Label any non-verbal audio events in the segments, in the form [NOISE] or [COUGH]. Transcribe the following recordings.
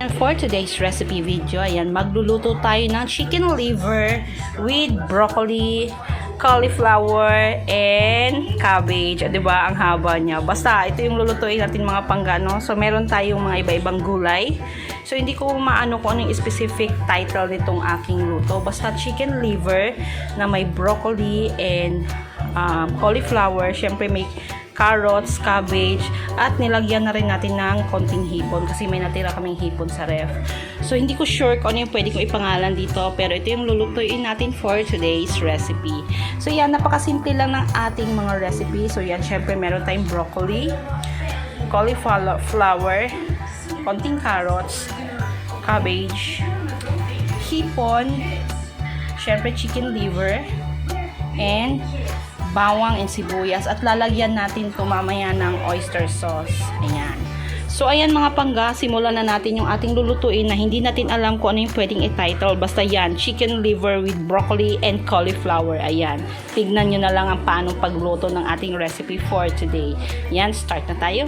And for today's recipe video, ayan, magluluto tayo ng chicken liver with broccoli, cauliflower, and cabbage. O, diba? Ang haba niya. Basta, ito yung lulutuin natin mga panggano. So, meron tayong mga iba-ibang gulay. So, hindi ko maano kung ano yung specific title nitong aking luto. Basta chicken liver na may broccoli and um, cauliflower. Siyempre, may carrots, cabbage, at nilagyan na rin natin ng konting hipon kasi may natira kaming hipon sa ref. So, hindi ko sure kung ano yung pwede kong ipangalan dito, pero ito yung lulutuin natin for today's recipe. So, yan, napakasimple lang ng ating mga recipe. So, yan, syempre, meron tayong broccoli, cauliflower, konting carrots, cabbage, hipon, syempre, chicken liver, and bawang and sibuyas at lalagyan natin ito mamaya ng oyster sauce. Ayan. So, ayan mga pangga, simulan na natin yung ating lulutuin na hindi natin alam kung ano yung pwedeng i-title. Basta yan, chicken liver with broccoli and cauliflower. Ayan. Tignan nyo na lang ang paanong pagluto ng ating recipe for today. Yan, start na tayo.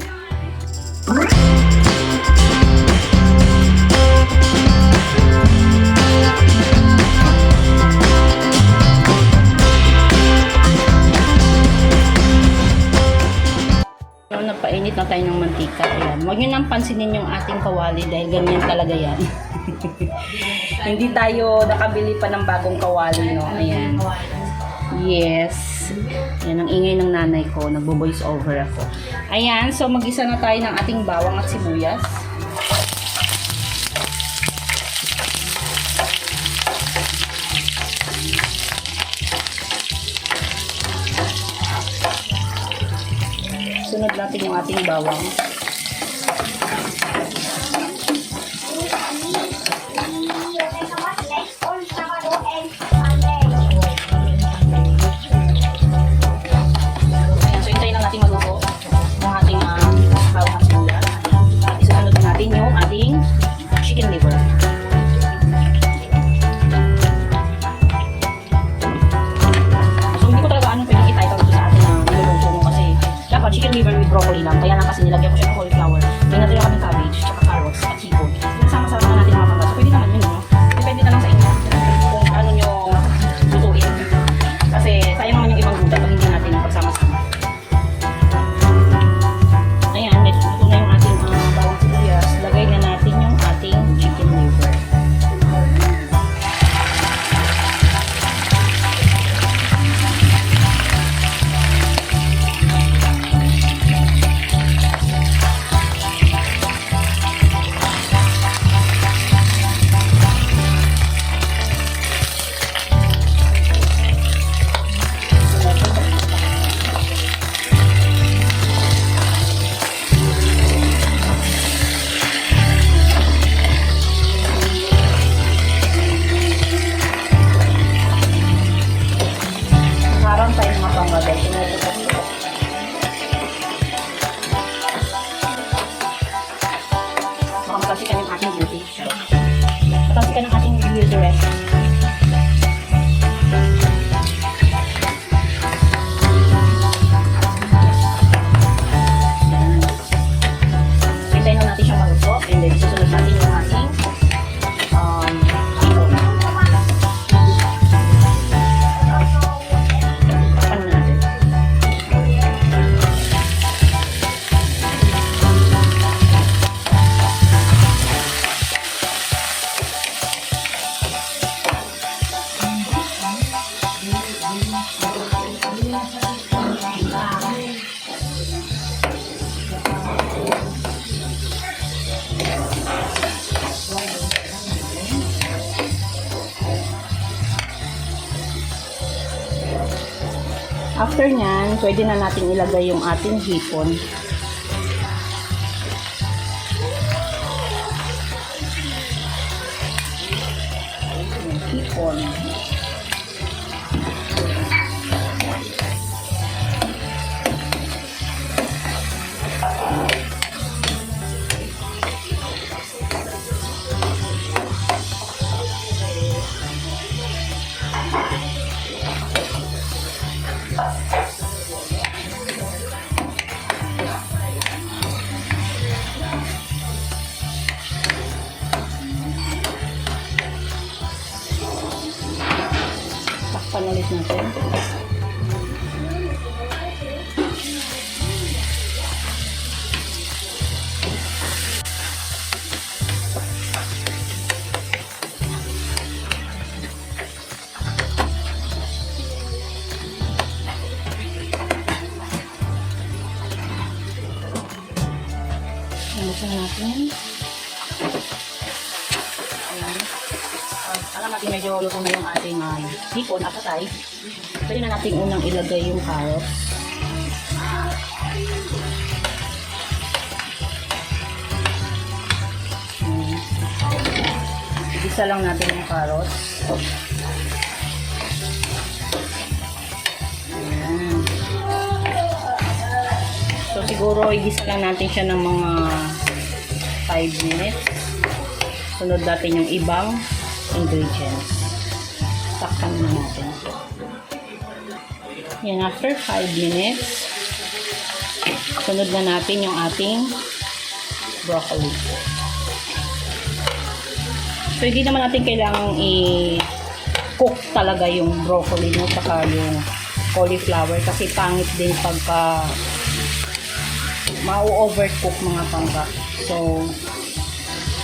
So, napainit na tayo ng mantika. Ayan. Huwag nyo nang pansinin yung ating kawali dahil ganyan talaga yan. [LAUGHS] Hindi tayo nakabili pa ng bagong kawali, no? Ayan. Yes. Yan ang ingay ng nanay ko. Nagbo-voice over ako. Ayan. So, mag-isa na tayo ng ating bawang at sibuyas. Sunod natin yung ating bawang. After nyan, pwede na natin ilagay yung ating hipon. Hipon. Takpan ulit medyo luto na yung ating uh, hipon at atay. Pwede na natin unang ilagay yung carrots. Ayan. Igisa lang natin yung carrots. Ayan. So siguro igisa lang natin siya ng mga 5 minutes. Sunod natin yung ibang ingredients. Takpan na natin. Yan, after 5 minutes, sunod na natin yung ating broccoli. So, hindi naman natin kailangang i-cook talaga yung broccoli no, saka yung cauliflower kasi pangit din pagka mau-overcook mga pangga. So,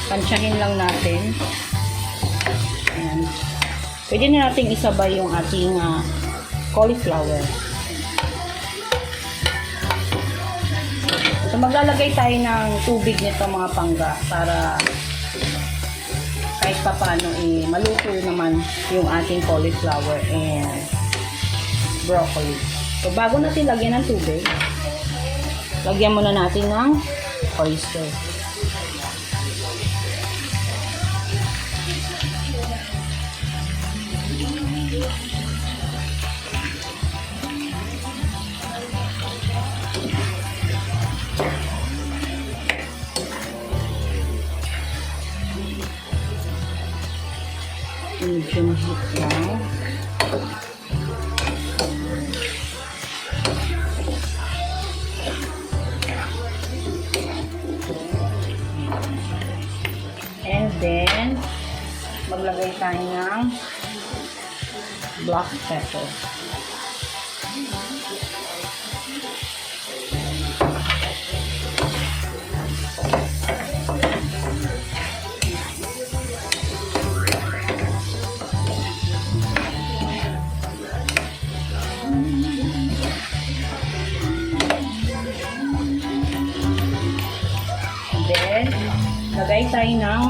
pansyahin lang natin. Ayan. Pwede na natin isabay yung ating ah, cauliflower. So, maglalagay tayo ng tubig nito mga pangga para kahit pa paano eh, maluto naman yung ating cauliflower and broccoli. So, bago natin lagyan ng tubig, lagyan muna natin ng oyster. Lang. And then, maglagay tayo ng black pepper. Lagay tayo ng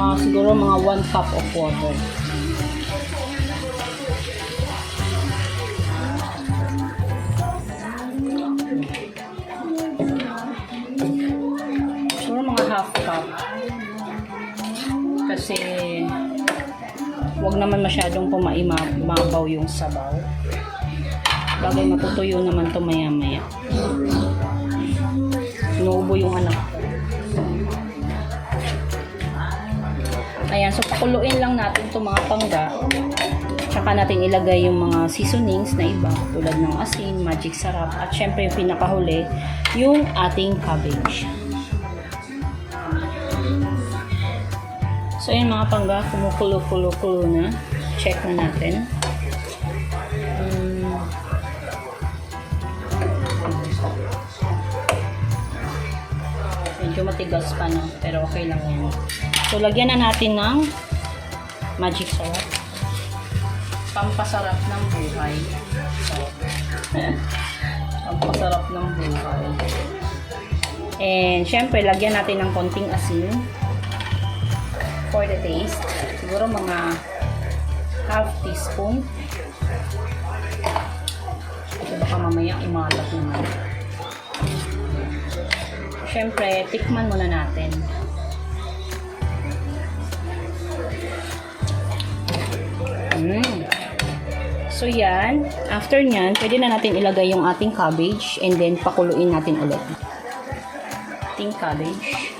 ah, siguro mga 1 cup of water. Siguro mga half cup. Kasi wag naman masyadong pumaimabaw yung sabaw. Bagay matutuyo naman to maya maya. Inuubo yung anak Ayan, so pakuluin lang natin itong mga pangga. Tsaka natin ilagay yung mga seasonings na iba tulad ng asin, magic sarap, at syempre yung pinakahuli, yung ating cabbage. So yun mga pangga, kumukulo-kulo-kulo na. Check na natin. Mm. Medyo matigas pa no, pero okay lang yan. So, lagyan na natin ng magic sarap. Pampasarap ng buhay. [LAUGHS] Pampasarap ng buhay. And, syempre, lagyan natin ng konting asin for the taste. Siguro mga half teaspoon. Kasi baka mamaya umalat naman. Syempre, tikman muna natin. Mm. So yan, after nyan, pwede na natin ilagay yung ating cabbage and then pakuluin natin ulit. Ating cabbage.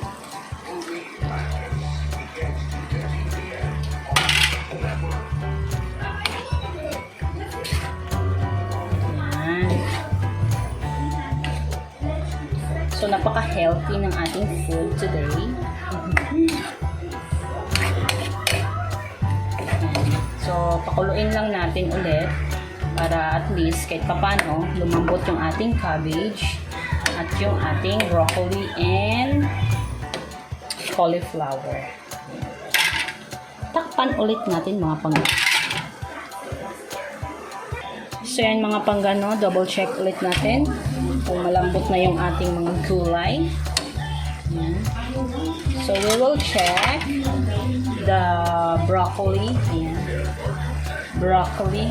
So napaka-healthy ng ating food today. [LAUGHS] So, pakuluin lang natin ulit para at least kahit papano lumambot yung ating cabbage at yung ating broccoli and cauliflower. Takpan ulit natin mga pang So yan mga panggano, double check ulit natin kung malambot na yung ating mga gulay. So we will check the broccoli. Ayan. Broccoli.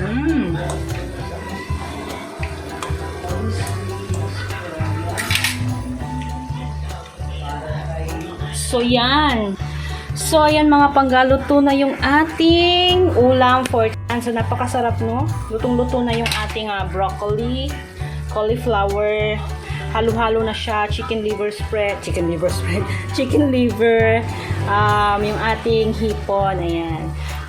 Mmm. So yan. So ayan mga panggaluto na yung ating ulam for So napakasarap no. Lutong-luto na yung ating ah, broccoli, cauliflower, halo-halo na siya, chicken liver spread, chicken liver spread, [LAUGHS] chicken liver, um, yung ating hipon, ayan.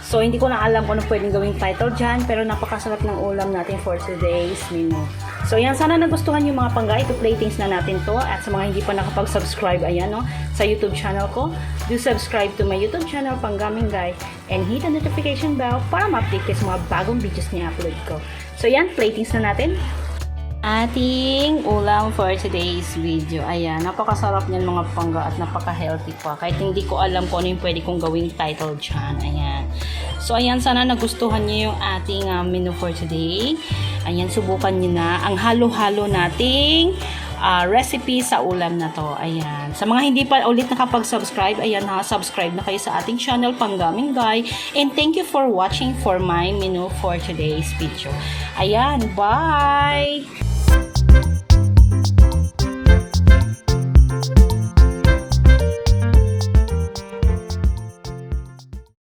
So, hindi ko na alam kung ano pwedeng gawing title dyan, pero napakasarap ng ulam natin for today's menu. So, yan. Sana nagustuhan yung mga pangga. Ito platings na natin to. At sa mga hindi pa nakapag-subscribe, ayan, no, sa YouTube channel ko, do subscribe to my YouTube channel, Panggaming Guy, and hit the notification bell para ma-update kayo sa mga bagong videos na upload ko. So, yan. Platings na natin ating ulam for today's video. Ayan, napakasarap niyan mga pangga at napaka-healthy pa. Kahit hindi ko alam kung ano yung pwede kong gawing title dyan. Ayan. So, ayan, sana nagustuhan niyo yung ating uh, menu for today. Ayan, subukan niyo na ang halo-halo nating uh, recipe sa ulam na to. Ayan. Sa mga hindi pa ulit nakapag-subscribe, ayan ha, subscribe na kayo sa ating channel, Panggaming Guy. And thank you for watching for my menu for today's video. Ayan, bye!